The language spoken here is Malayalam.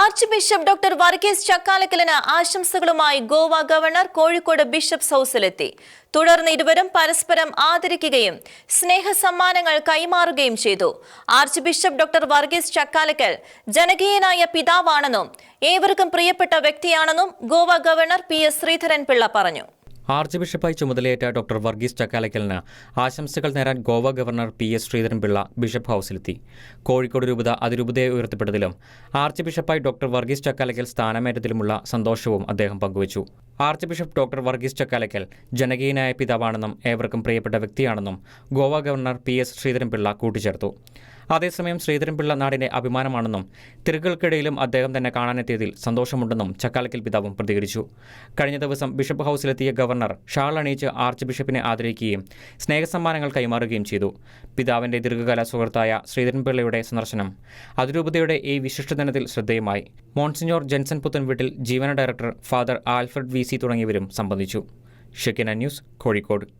ആർച്ച് ബിഷപ്പ് ഡോക്ടർ വർഗീസ് ചക്കാലക്കലിന് ആശംസകളുമായി ഗോവ ഗവർണർ കോഴിക്കോട് ബിഷപ്സ് ഹൌസിലെത്തി. തുടർന്ന് ഇരുവരും പരസ്പരം ആദരിക്കുകയും സ്നേഹ സമ്മാനങ്ങൾ കൈമാറുകയും ചെയ്തു. Arch bishop doctor Varghese Chakkalakkal ജനകീയനായ പിതാവാണെന്നും ഏവർക്കും പ്രിയപ്പെട്ട വ്യക്തിയാണെന്നും Goa governor P S Sreedharan Pillai പറഞ്ഞു. ആർച്ച് ബിഷപ്പായി ചുമതലയേറ്റ ഡോക്ടർ വർഗീസ് ചക്കാലക്കലിന് ആശംസകൾ നേരാൻ Goa governor P S Sreedharan Pillai bishop ഹൗസിലെത്തി. Kozhikode രൂപത അതിരൂപതയെ ഉയർത്തപ്പെട്ടതിലും ആർച്ച് ബിഷപ്പായി ഡോക്ടർ വർഗീസ് ചക്കാലക്കൽ സ്ഥാനമേറ്റതിലുമുള്ള സന്തോഷവും അദ്ദേഹം പങ്കുവച്ചു. Arch bishop doctor Varghese Chakkalakkal ജനകീയനായ പിതാവാണെന്നും ഏവർക്കും പ്രിയപ്പെട്ട വ്യക്തിയാണെന്നും Goa governor P S Sreedharan Pillai കൂട്ടിച്ചേർത്തു. അതേസമയം ശ്രീധരൻപിള്ള നാടിന്റെ അഭിമാനമാണെന്നും തിരുകൾക്കിടയിലും അദ്ദേഹം തന്നെ കാണാനെത്തിയതിൽ സന്തോഷമുണ്ടെന്നും ചക്കാലക്കൽ പിതാവും പ്രതികരിച്ചു. കഴിഞ്ഞ ദിവസം ബിഷപ്പ് ഹൌസിലെത്തിയ ഗവർണർ ഷാൾ അണിയിച്ച് ആർച്ച് ബിഷപ്പിനെ ആദരിക്കുകയും സ്നേഹസമ്മാനങ്ങൾ കൈമാറുകയും ചെയ്തു. പിതാവിന്റെ ദീർഘകാല സുഹൃത്തായ ശ്രീധരൻപിള്ളയുടെ സന്ദർശനം അതിരൂപതയുടെ ഈ വിശിഷ്ട ദിനത്തിൽ ശ്രദ്ധേയമായി. മോൺസിഞ്ഞോർ ജെൻസൺ പുത്തൻ വീട്ടിൽ Jeevana director father Alfred V. തുടങ്ങിയവരും സംബന്ധിച്ചു. Shekinah news Kozhikode.